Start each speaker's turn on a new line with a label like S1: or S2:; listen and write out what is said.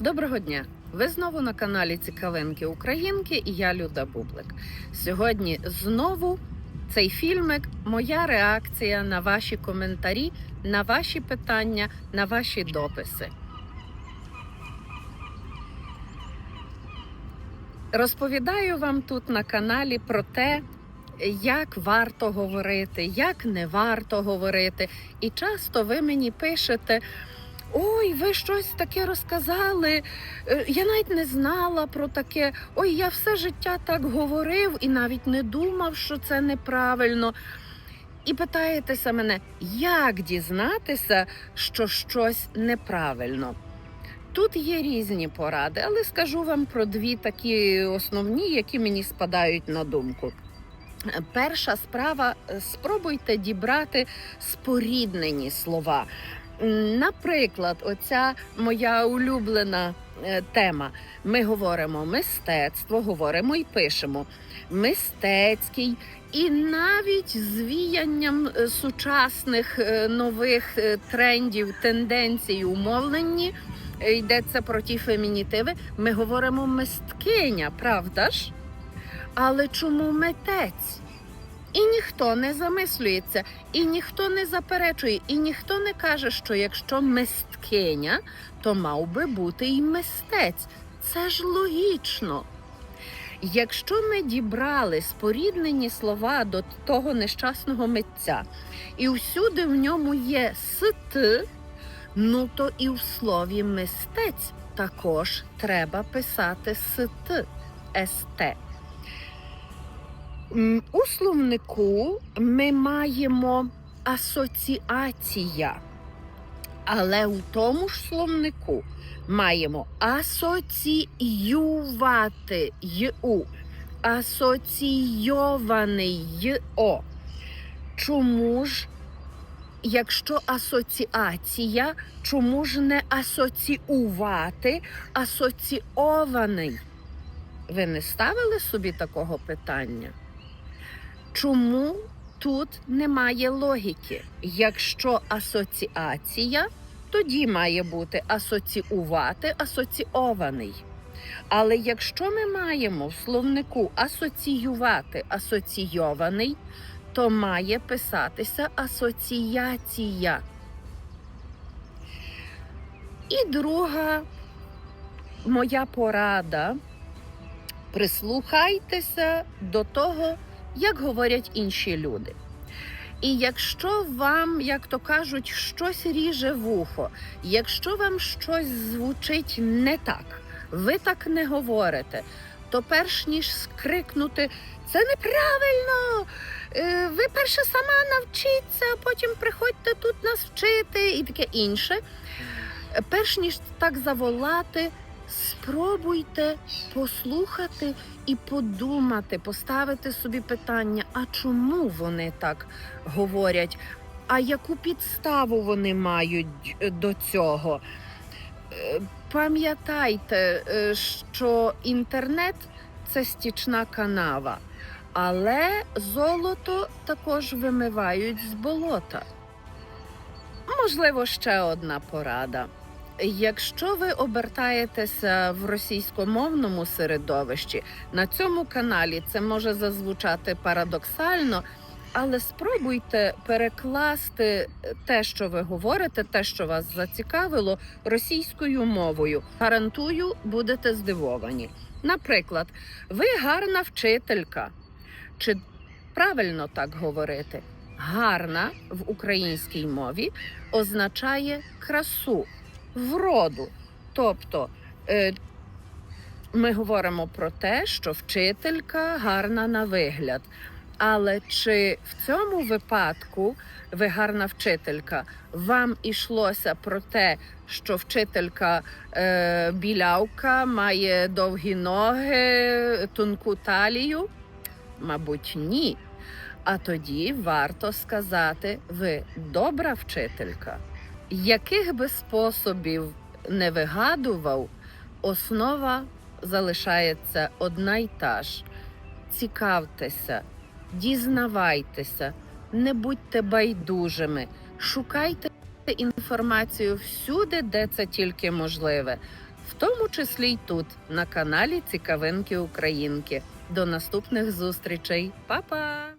S1: Доброго дня! Ви знову на каналі Цікавинки Українки і я Люда Бублик. Сьогодні знову цей фільмик моя реакція на ваші коментарі, на ваші питання, на ваші дописи. Розповідаю вам тут на каналі про те, як варто говорити, як не варто говорити. І часто ви мені пишете. Ой, ви щось таке розказали. Е, Я навіть не знала про таке. Ой, я все життя так говорив і навіть не думав, що це неправильно. І питаєтеся мене, як дізнатися, що щось неправильно? Тут є різні поради, але скажу вам про дві такі основні, які мені спадають на думку. Е, Перша справа спробуйте дібрати споріднені слова. Наприклад, оця моя улюблена е, тема. Ми говоримо мистецтво, говоримо і пишемо мистецький, і навіть з віянням е, сучасних е, нових трендів, тенденцій умовленні. е, Йдеться про ті фемінітиви. Ми говоримо мисткиня, правда ж? Але чому митець? І ніхто не замислюється, і ніхто не заперечує, і ніхто не каже, що якщо мисткиня, то мав би бути і мистець. Це ж логічно. Якщо ми дібрали споріднені слова до того нещасного митця, і всюди в ньому є ст, ну то і в слові мистець також треба писати ст, ст. У словнику ми маємо асоціація, але у тому ж словнику маємо асоціювати ю, асоційований йо. Чому ж, якщо асоціація, чому ж не асоціювати асоційований? Ви не ставили собі такого питання? Чому тут немає логіки? Якщо асоціація, тоді має бути асоціювати асоційований. Але якщо ми маємо в словнику асоціювати асоційований, то має писатися асоціація. І друга моя порада. Прислухайтеся до того, як говорять інші люди. І якщо вам, як то кажуть, щось ріже вухо, якщо вам щось звучить не так, ви так не говорите, то перш ніж скрикнути це неправильно. е, Ви перше сама навчіться, а потім приходьте тут нас вчити і таке інше. Перш ніж так заволати, спробуйте послухати і подумати, поставити собі питання, а чому вони так говорять? А яку підставу вони мають е, до цього? Е, Пам'ятайте, е, що інтернет це стічна канава, але золото також вимивають з болота. Можливо, ще одна порада. Якщо ви обертаєтеся в російськомовному середовищі, на цьому каналі це може зазвучати парадоксально, але спробуйте перекласти те, що ви говорите, те, що вас зацікавило, російською мовою. Гарантую, будете здивовані. Наприклад, ви гарна вчителька. Чи правильно так говорити? Гарна в українській мові означає красу вроду. Тобто е, ми говоримо про те, що вчителька гарна на вигляд. Але чи в цьому випадку ви гарна вчителька? Вам ішлося про те, що вчителька е, білявка має довгі ноги, тонку талію? Мабуть, ні. А тоді варто сказати, ви добра вчителька. Яких би способів не вигадував, основа залишається одна й та ж. Цікавтеся, дізнавайтеся, не будьте байдужими, шукайте інформацію всюди, де це тільки можливе. в тому числі й тут, на каналі Цікавинки Українки. До наступних зустрічей, Па-па!